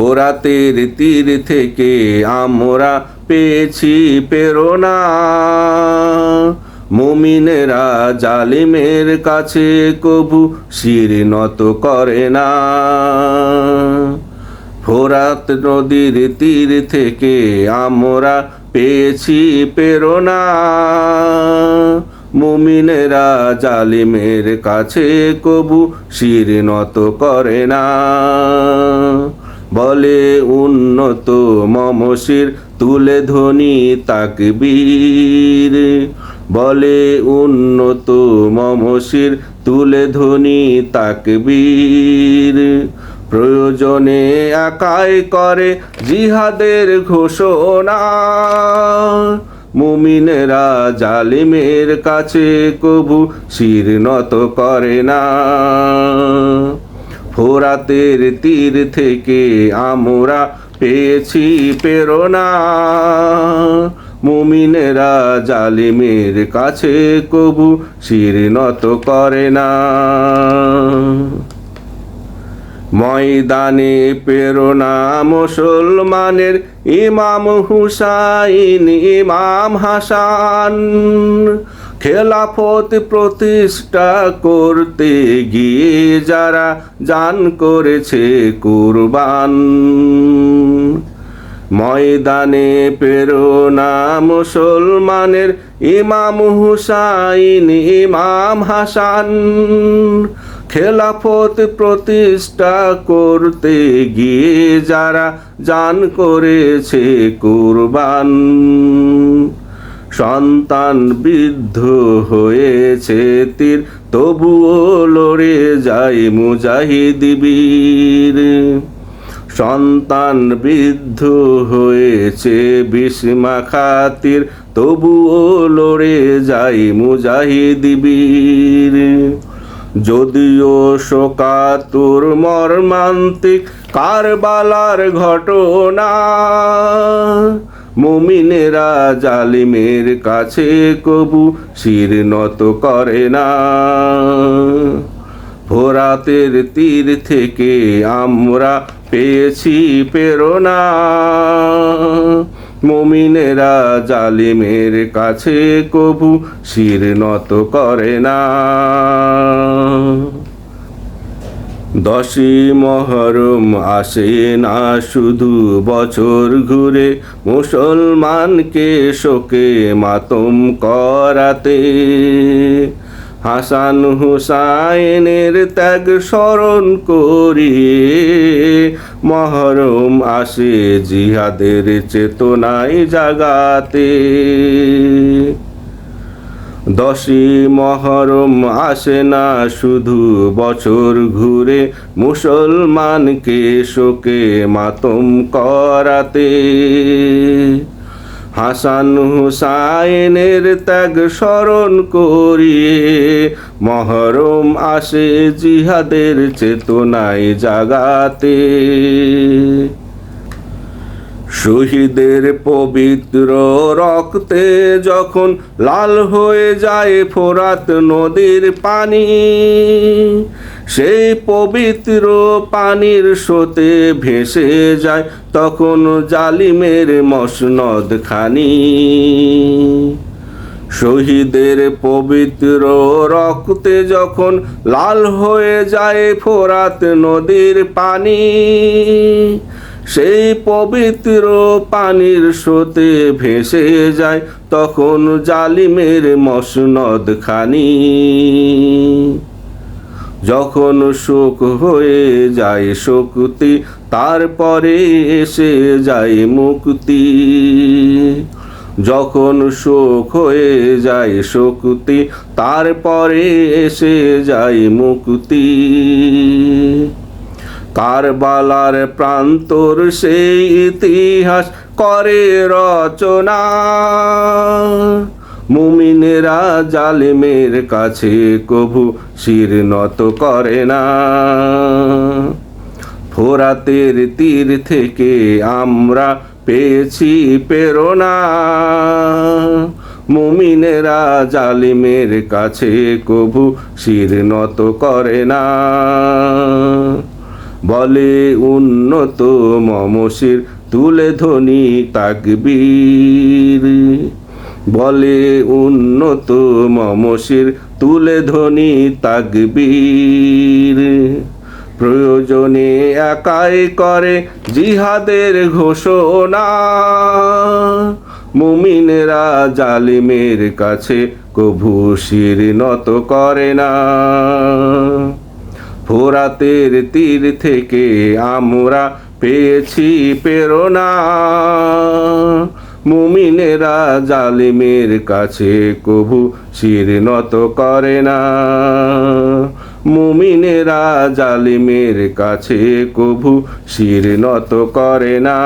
ফোরাতের তীর থেকে আমরা পেয়েছি প্রেরণা। মুমিনেরা জালিমের কাছে কবু শির নত করে না। ফোরাত নদীর তীর থেকে আমরা পেয়েছি প্রেরণা। মুমিনেরা জালিমের কাছে কবু শির নত করে না। বলে উন্নত মমশির, তুলে ধ্বনি তাকবীর। বলে উন্নত মমশির, তুলে ধ্বনি তাকবীর। প্রয়োজনে একাই করে জিহাদের ঘোষণা। মুমিনেরা জালিমের কাছে কবু শির নত করে না। ফোরাতের তীর থেকে আমরা পেয়েছি প্রেরণা। মুমিনেরা জালিমের কাছে কবু শির নত করে না। ময়দানে প্রেরণা মুসলমানের ইমাম হুসাইন, ইমাম হাসান। খেলাফত প্রতিষ্ঠা করতে গিয়ে যারা জান করেছে কুরবান। ময়দানে প্রেরণা মুসলমানের ইমাম হুসাইন, ইমাম হাসান। খেলাফত প্রতিষ্ঠা করতে গিয়ে যারা জান করেছে কুরবান। সন্তান বৃদ্ধ হয়েছে তীর, তবুও লড়ে যায় মুজাহিদিবীর সন্তান বৃদ্ধ হয়েছে বিস্মা খাতির তবুও লড়ে যায় মুজাহিদিবীর যদিও শোকাতুর মর্মান্তিক কারবালার ঘটনা মুমিনেরা জালিমের কাছে কবু শির নত করে না। ভোরাতের তীর থেকে আমরা পেয়েছি প্রেরণা। মুমিনেরা জালিমের কাছে কবু শির নত করে না। দশই মহরম আসে না শুধু বছর ঘুরে, মুসলমানকে শোকে মাতম করাতে। হাসান হুসাইনের ত্যাগ স্মরণ করিয়ে মহরম আসে জিহাদের চেতনায় জাগাতে। দশই মহরম আসে না শুধু বছর ঘুরে। মুসলমানকে শোকে মাতম করাতে। হাসান হুসাইনের ত্যাগ স্মরণ করিয়ে মহরম আসে জিহাদের চেতনায় জাগাতে। শহীদের পবিত্র রক্তে যখন লাল হয়ে যায় ফোরাত নদীর পানি, সেই পবিত্র পানির স্রোতে ভেসে যায় তখন জালিমের মসনদ খানি। শহীদের পবিত্র রক্তে যখন লাল হয়ে যায় ফোরাত নদীর পানি সেই পবিত্র পানির স্রোতে ভেসে যায় তখন জালিমের মসনদ খানি। যখন শোক হয়ে যায় শক্তি, তারপরে এসে যায় মুক্তি। যখন শোক হয়ে যায় শক্তি, তারপরে এসে যায় মুক্তি। কারবালার প্রান্তর সেই ইতিহাস করে রচনা। মুমিনেরা জালিমের কাছে কভু শির নত করে না। ফোরাতের তীর থেকে আমরা পেয়েছি প্রেরণা। মুমিনেরা জালিমের কাছে কভু শির নত করে না। বলে উন্নত মমসির তুলে ধ্বনি তাকবীর। বলে উন্নত মমসির তুলে ধ্বনি তাকবীর। প্রয়োজনে একাই করে জিহাদের ঘোষণা। মুমিনেরা জালিমের কাছে কভু শির নত করে না। ফোরাতের তীর থেকে আমরা পেয়েছি প্রেরণা। মুমিনেরা জালিমের কাছে কভু শির নত করে না। মুমিনেরা জালিমের কাছে কভু শির নত করে না।